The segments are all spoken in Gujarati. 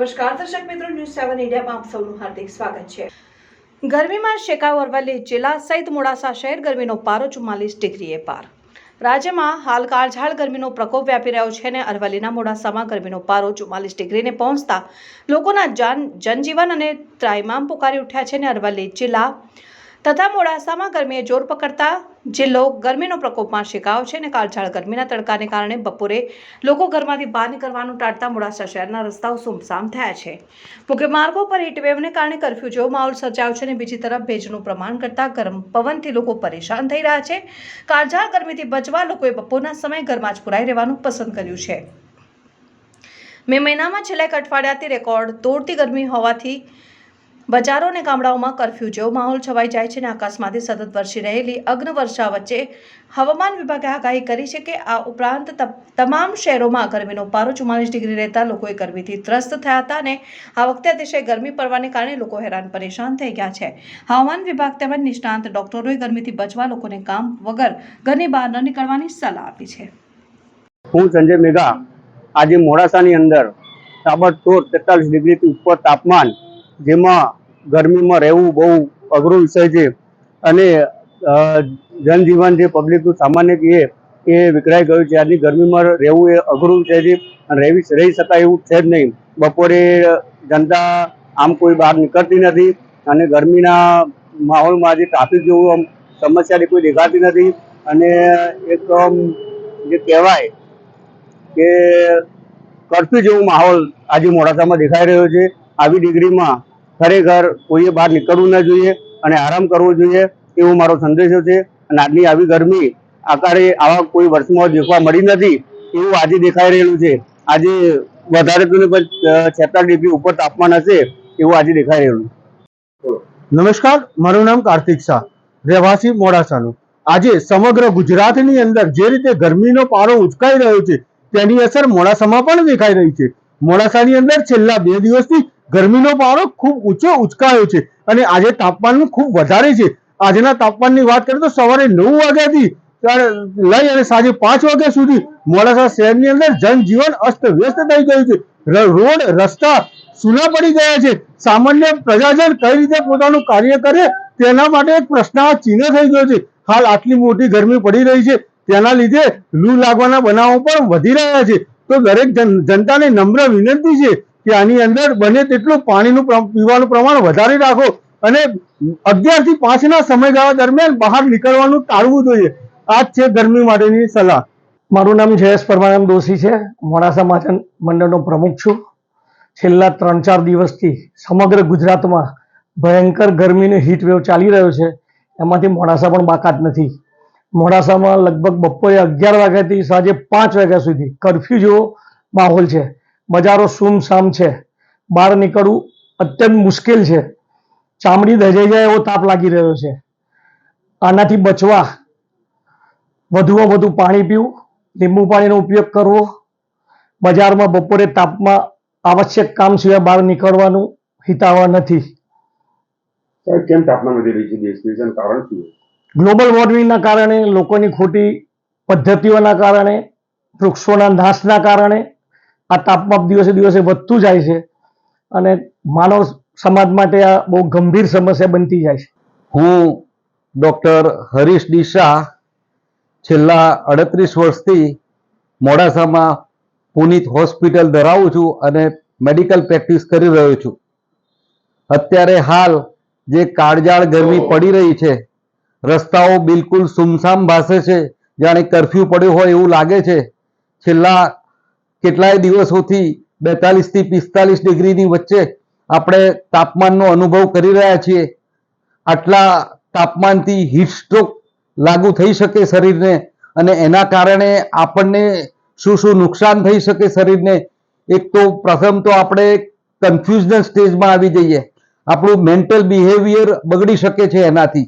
નમસ્કાર, દર્શક મિત્રો ન્યૂઝ સેવન ઇન્ડિયામાં આપ સૌનું હાર્દિક સ્વાગત છે. ગરમીમાં શેકાવ અરવલ્લી જિલ્લા સહિત મોડાસા શહેર ગરમીનો પારો ચુમ્માલીસ ડિગ્રીએ પાર. રાજ્યમાં હાલ કાળઝાળ ગરમીનો પ્રકોપ વ્યાપી રહ્યો છે અને અરવલ્લીના મોડાસામાં ગરમીનો પારો ચુમ્માલીસ ડિગ્રીને પહોંચતા લોકોના જાન જનજીવન અને ત્રાઇમામ પોકારી ઉઠ્યા છે અને અરવલ્લી જિલ્લા તથા મોડાસામાં ગરમીએ જોર પકડતા જિલ્લો ગરમીનો પ્રકોપમાં શેકાવ છે અને કાળઝાળ ગરમીના તડકાને કારણે બપોરે લોકો ઘરમાંથી બહાર નીકળવાનું ટાળતા મોડાસા શહેરના રસ્તાઓ સુમસામ થયા છે. મુખ્ય માર્ગો પર હીટવેવને કારણે કરફ્યુ જેવો માહોલ સર્જાયો છે અને બીજી તરફ ભેજનું પ્રમાણ કરતાં ગરમ પવનથી લોકો પરેશાન થઈ રહ્યા છે. કાળઝાળ ગરમીથી બચવા લોકોએ બપોરના સમયે ઘરમાં જ પુરાઈ રહેવાનું પસંદ કર્યું છે. મે મહિનામાં છેલ્લા એક અઠવાડિયાથી રેકોર્ડ તોડતી ગરમી હોવાથી બજારો અને ગામડાઓમાં કરફ્યુ જેવો માહોલ છવાઈ જાય છે અને આકાશમાંથી સતત વરસી રહેલી અગ્નવર્ષા વચ્ચે હવામાન વિભાગે આગાહી કરી છે કે આ ઉપરાંત તમામ શહેરોમાં ગરમીનો પારો ચુમ્માલીસ ડિગ્રી રહેતા લોકોએ ગરમીથી ત્રસ્ત થયા હતા અને આ વખતે અતિશય ગરમી પડવાને કારણે લોકો હેરાન પરેશાન થઈ ગયા છે. હવામાન વિભાગ તેમજ નિષ્ણાંત ડોક્ટરોએ ગરમીથી બચવા લોકોને કામ વગર ઘરની બહાર ન નીકળવાની સલાહ આપી છે. હું સંજય મેઘા, આજે મોડાસાની અંદર તાબડતોડ તેતાલીસ ડિગ્રીથી ઉપર તાપમાન, જેમાં ગરમીમાં રહેવું બહુ અઘરો વિષય છે. અને જનજીવન જે પબ્લિકનું સામાન્ય કહે એ વિકરાઈ ગયું છે. આજની ગરમીમાં રહેવું એ અઘરું વિષય છે. અને રહેવી, રહી શકાય એવું છે જ નહીં. બપોરે જનતા આમ કોઈ બહાર નીકળતી નથી. અને ગરમીના માહોલમાં આજે ટ્રાફિક જેવું આમ સમસ્યા કોઈ દેખાતી નથી. અને એક જે કહેવાય કે કરફ્યુ જેવો માહોલ આજે મોડાસામાં દેખાઈ રહ્યો છે. આવી ડિગ્રીમાં ખરેખર કોઈએ બહાર નીકળવું ન જોઈએ અને આરામ કરવો જોઈએ એવો મારો સંદેશો છે. અને આજની આવી ગરમી આકારે આવા કોઈ વર્ષમાં દેખવા મળી નથી એવું આજે દેખાઈ રહેલું છે. આજે વધારે તો છેતાલીસ ડિગ્રી ઉપર તાપમાન હશે એવું આજે દેખાઈ રહેલું નમસ્કાર, મારું નામ કાર્તિક શાહ, રહેવાસી મોડાસાનું. આજે સમગ્ર ગુજરાતની અંદર જે રીતે ગરમીનો પારો ઉચકાઈ રહ્યો છે, તેની અસર મોડાસામાં પણ દેખાઈ રહી છે. મોડાસાની અંદર છેલ્લા બે દિવસથી ગરમીનો પારો ખૂબ ઊંચો ઉચકાયો છે અને આજે તાપમાન ખૂબ વધારે છે. આજના તાપમાનની વાત કરીએ તો સવારે નવ વાગ્યાથી લઈ અને સાંજે પાંચ વાગ્યા સુધી મોડાસા શહેરની અંદર જનજીવન અસ્ત વ્યસ્ત થઈ ગયું છે. રોડ, રસ્તા સૂના પડી ગયા છે. સામાન્ય પ્રજાજન કઈ રીતે પોતાનું કાર્ય કરે તેના માટે એક પ્રશ્નાર્થ થઈ ગયો છે. હાલ આટલી મોટી ગરમી પડી રહી છે. તેના લીધે લૂ લાગવાના બનાવો પણ વધી રહ્યા છે. તો દરેક જન- જનતાને નમ્ર વિનંતી છે કે આની અંદર બને તેટલું પાણીનું પીવાનું પ્રમાણ વધારી રાખો અને અગિયારથી પાંચ ના સમયગાળા દરમિયાન બહાર નીકળવાનું ટાળવું જોઈએ. આ જ છે ગરમી માટેની સલાહ. મારું નામ જયેશ પરમાનંદ દોશી છે. મોડાસા માચન મંડળનો પ્રમુખ છું. છેલ્લા ત્રણ ચાર દિવસથી સમગ્ર ગુજરાતમાં ભયંકર ગરમીનો હીટ વેવ ચાલી રહ્યો છે. એમાંથી મોડાસા પણ બાકાત નથી. મોડાસામાં લગભગ બપોરે અગિયાર વાગ્યાથી સાંજે પાંચ વાગ્યા સુધી કરફ્યુ જેવો માહોલ છે. બજારો સુમસામ છે. બહાર નીકળવું અત્યંત મુશ્કેલ છે. ચામડી દજાઈ જાય એવો તાપ લાગી રહ્યો છે. આનાથી બચવા વધુમાં વધુ પાણી પીવું લીંબુ પાણીનો ઉપયોગ કરવો બજારમાં બપોરે તાપમાં આવશ્યક કામ સિવાય બહાર નીકળવાનું હિતાવહ નથી. કેમ તાપમાન વધી રહ્યું છે? દેશ કારણ શું ગ્લોબલ વોર્મિંગના કારણે લોકોની ખોટી પદ્ધતિઓના કારણે વૃક્ષોના નાશના કારણે આ તાપમાન દિવસે દિવસે વધતું જાય છે અને માનવ સમાજ માટે આ બહુ ગંભીર સમસ્યા બનતી જાય છે. હું ડૉક્ટર હરીશ ડી છેલ્લા અડત્રીસ વર્ષથી મોડાસામાં પુનિત હોસ્પિટલ ધરાવું છું અને મેડિકલ પ્રેક્ટિસ કરી રહ્યો છું. અત્યારે હાલ જે કાળજાળ ગરમી પડી રહી છે, રસ્તાઓ બિલકુલ સુમસામ ભાસે છે, જાણે કરફ્યુ પડ્યો હોય એવું લાગે છે. છેલ્લા કેટલાય દિવસોથી બેતાલીસથી પિસ્તાલીસ ડિગ્રીની વચ્ચે આપણે તાપમાનનો અનુભવ કરી રહ્યા છીએ. આટલા તાપમાનથી હીટ સ્ટ્રોક લાગુ થઈ શકે શરીરને અને એના કારણે આપણને શું શું નુકસાન થઈ શકે શરીરને? એક તો પ્રથમ તો આપણે કન્ફ્યુઝન સ્ટેજમાં આવી જઈએ. આપણું મેન્ટલ બિહેવિયર બગડી શકે છે એનાથી.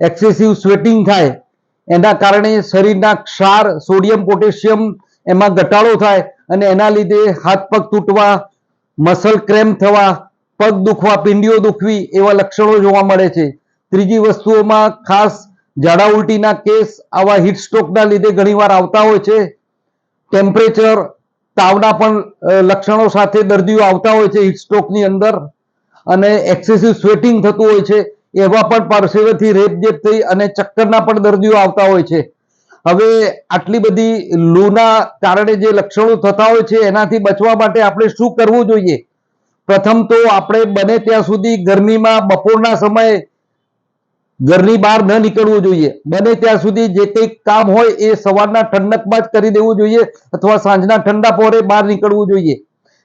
એક્સેસિવ સ્વેટિંગ થાય. એના કારણે શરીરના ક્ષાર સોડિયમ પોટેશિયમ એમાં ઘટાડો થાય. અને એના લીધે હાથ પગ તૂટવા, મસલ ક્રેમ થવા, પગ દુખવા, પિંડીઓ દુખવી એવા લક્ષણો જોવા મળે છે. ત્રીજી વસ્તુઓમાં ખાસ ઝાડા ઉલટીના કેસ આવા હીટ સ્ટ્રોકના લીધે ઘણીવાર આવતા હોય છે. ટેમ્પરેચર તાવના પણ લક્ષણો સાથે દર્દીઓ આવતા હોય છે હીટ અંદર. અને એક્સેસિવ સ્વેટિંગ થતું હોય છે એવા પણ પરસેવેથી રેપજેપ થઈ અને ચક્કરના પણ દર્દીઓ આવતા હોય છે. હવે આટલી બધી લૂના કારણે જે લક્ષણો થતા હોય છે, એનાથી બચવા માટે આપણે શું કરવું જોઈએ? પ્રથમ તો આપણે બને ત્યાં સુધી ગરમીમાં બપોરના સમયે ઘરની બહાર ન નીકળવું જોઈએ. બને ત્યાં સુધી જે કંઈક કામ હોય એ સવારના ઠંડકમાં જ કરી દેવું જોઈએ અથવા સાંજના ઠંડા પહોરે બહાર નીકળવું જોઈએ.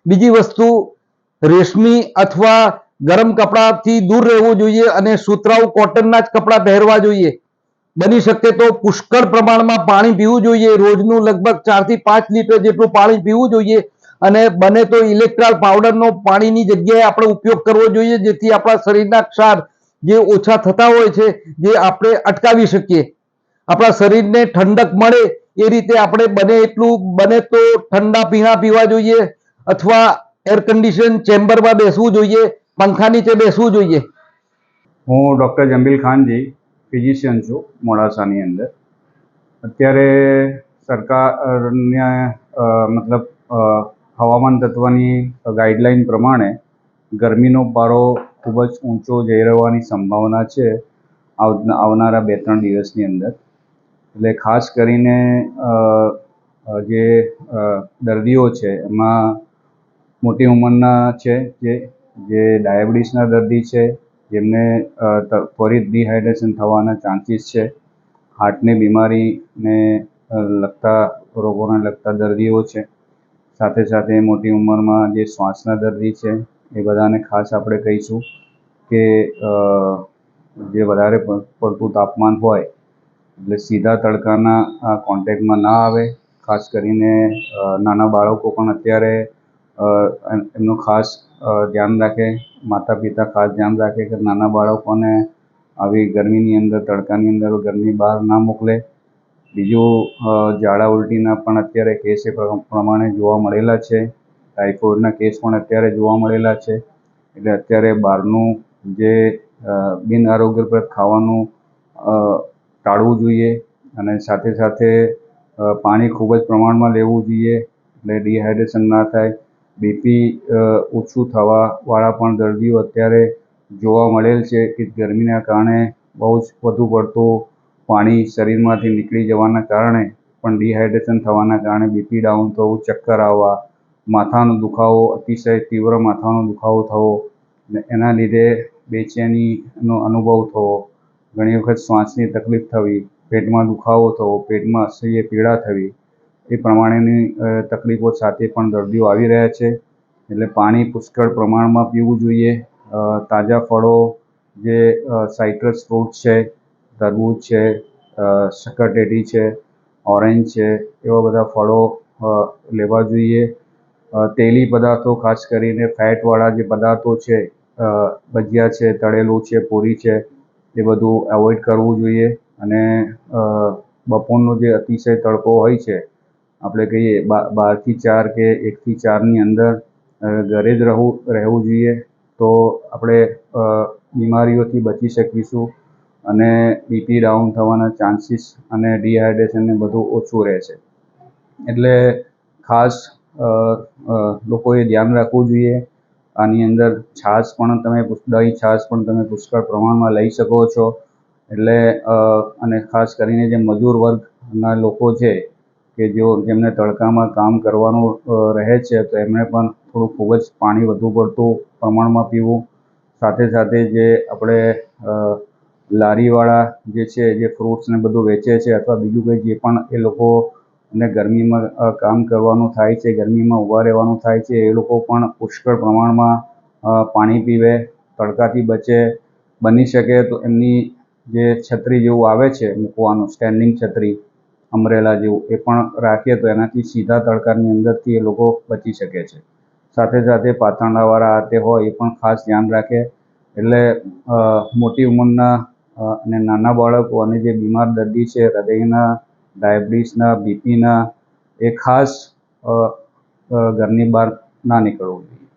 બીજી વસ્તુ, રેશમી અથવા ગરમ કપડાથી દૂર રહેવું જોઈએ અને સુતરાઉ કોટનના જ કપડાં પહેરવા જોઈએ. બની શકે તો પુષ્કળ પ્રમાણમાં પાણી પીવું જોઈએ. રોજનું લગભગ ચારથી પાંચ લીટર જેટલું પાણી પીવું જોઈએ અને બને તો ઇલેક્ટ્રોલ પાવડરનો પાણીની જગ્યાએ આપણે ઉપયોગ કરવો જોઈએ જેથી આપણા શરીરના ક્ષાર જે ઓછા થતા હોય છે, જે આપણે અટકાવી શકીએ. આપણા શરીરને ઠંડક મળે એ રીતે આપણે બને એટલું, બને તો ઠંડા પીણા પીવા જોઈએ અથવા એર કન્ડિશન ચેમ્બરમાં બેસવું જોઈએ પંખા નીચે બેસવું જોઈએ. હું ડૉક્ટર જમીલ ખાનજી ફિઝિશિયન છું, મોડાસાની અંદર. અત્યારે સરકારને મતલબ હવામાન તત્વની ગાઈડલાઈન પ્રમાણે ગરમીનો પારો ખૂબ જ ઊંચો જઈ રહેવાની સંભાવના છે આવનારા બે ત્રણ દિવસની અંદર. એટલે ખાસ કરીને જે દર્દીઓ છે, એમાં મોટી ઉંમરના છે, જે જે ડાયાબિટીસના દર્દી છે જેમને ત્વરિત ડિહાઇડ્રેશન થવાના ચાન્સીસ છે. હાર્ટની બીમારીને લગતા રોગોને લગતા દર્દીઓ છે. સાથે સાથે મોટી ઉંમરમાં જે શ્વાસના દર્દી છે, એ બધાને ખાસ આપણે કહીશું કે જે વધારે પડતું તાપમાન હોય, એટલે સીધા તડકાના કોન્ટેક્ટમાં ના આવે. ખાસ કરીને નાના બાળકો પણ અત્યારે એમનું ખાસ ધ્યાન રાખે માતા પિતા ખાસ ધ્યાન રાખે કે નાના બાળકોને આવી ગરમીની અંદર, તડકાની અંદર, ઘરની બહાર ના મોકલે. બીજું ઝાડા ઉલટીના પણ અત્યારે કેસ એ પ્ર- પ્રમાણે જોવા મળેલા છે. ટાઇફોઇડના કેસ પણ અત્યારે જોવા મળેલા છે. એટલે અત્યારે બહારનું જે બિન આરોગ્યપ્રદ ખાવાનું ટાળવું જોઈએ અને સાથે સાથે પાણી ખૂબ જ પ્રમાણમાં લેવું જોઈએ. એટલે ડિહાઇડ્રેશન ના થાય. બીપી ઓછું થવાવાળા પણ દર્દીઓ અત્યારે જોવા મળેલ છે કે ગરમીના કારણે બહુ જ વધુ પડતું પાણી શરીરમાંથી નીકળી જવાના કારણે પણ ડિહાઇડ્રેશન થવાના કારણે બીપી ડાઉન થવું, ચક્કર આવવા, માથાનો દુખાવો, અતિશય તીવ્ર માથાનો દુખાવો થવો, ને એના લીધે બેચેનીનો અનુભવ થવો, ઘણી વખત શ્વાસની તકલીફ થવી, પેટમાં દુખાવો થવો, પેટમાં અસહ્ય પીડા થવી એ પ્રમાણેની તકલીફો સાથે પણ દર્દીઓ આવી રહ્યા છે. એટલે પાણી પુષ્કળ પ્રમાણમાં પીવું જોઈએ. તાજા ફળો, જે સાઇટ્રસ ફ્રૂટ છે, તરબૂચ છે શક્કરટેટી છે, ઓરેન્જ છે, એવા બધા ફળો લેવા જોઈએ. તેલી પદાર્થો ખાસ કરીને ફેટવાળા જે પદાર્થો છે ભજીયા છે, તળેલું છે, પૂરી છે, એ બધું એવોઇડ કરવું જોઈએ. અને બપોરનો જે અતિશય તડકો હોય છે આપણે કહીએ બારથી ચાર કે એકથી ચારની અંદર ઘરે જ રહવું રહેવું જોઈએ તો આપણે બીમારીઓથી બચી શકીશું અને બીપી ડાઉન થવાના ચાન્સીસ અને ડિહાઇડ્રેશન ને બધું ઓછું રહે છે. એટલે ખાસ લોકોએ ધ્યાન રાખવું જોઈએ. આની અંદર છાશ પણ તમે દહીં છાશ પણ તમે પુષ્કળ પ્રમાણમાં લઈ શકો છો. એટલે અને ખાસ કરીને જે મજૂર વર્ગના લોકો છે કે જેઓ જેમને તડકામાં કામ કરવાનું રહે છે, તો એમણે પણ થોડું ખૂબ જ પાણી વધુ પડતું પ્રમાણમાં પીવું. સાથે સાથે જે આપણે લારીવાળા જે છે, જે ફ્રૂટ્સ ને બધું વેચે છે અથવા બીજું કંઈ જે પણ એ લોકો ને ગરમીમાં કામ કરવાનું થાય છે, ગરમીમાં ઊભા રહેવાનું થાય છે, એ લોકો પણ પુષ્કળ પ્રમાણમાં પાણી પીવે, તડકાથી બચે, બની શકે તો એમની જે છત્રી જેવું આવે છે, મૂકવાનું સ્ટેન્ડિંગ છત્રી અમરેલા જેવું એ પણ રાખીએ તો એનાથી સીધા તડકાની અંદરથી એ લોકો બચી શકે છે. સાથે સાથે પાથરણાવાળા તે હોય એ પણ ખાસ ધ્યાન રાખે. એટલે મોટી ઉંમરના અને નાના બાળકો અને જે બીમાર દર્દી છે, હૃદયના, ડાયાબિટીસના, બીપીના, એ ખાસ ઘરની બહાર ના નીકળવું જોઈએ.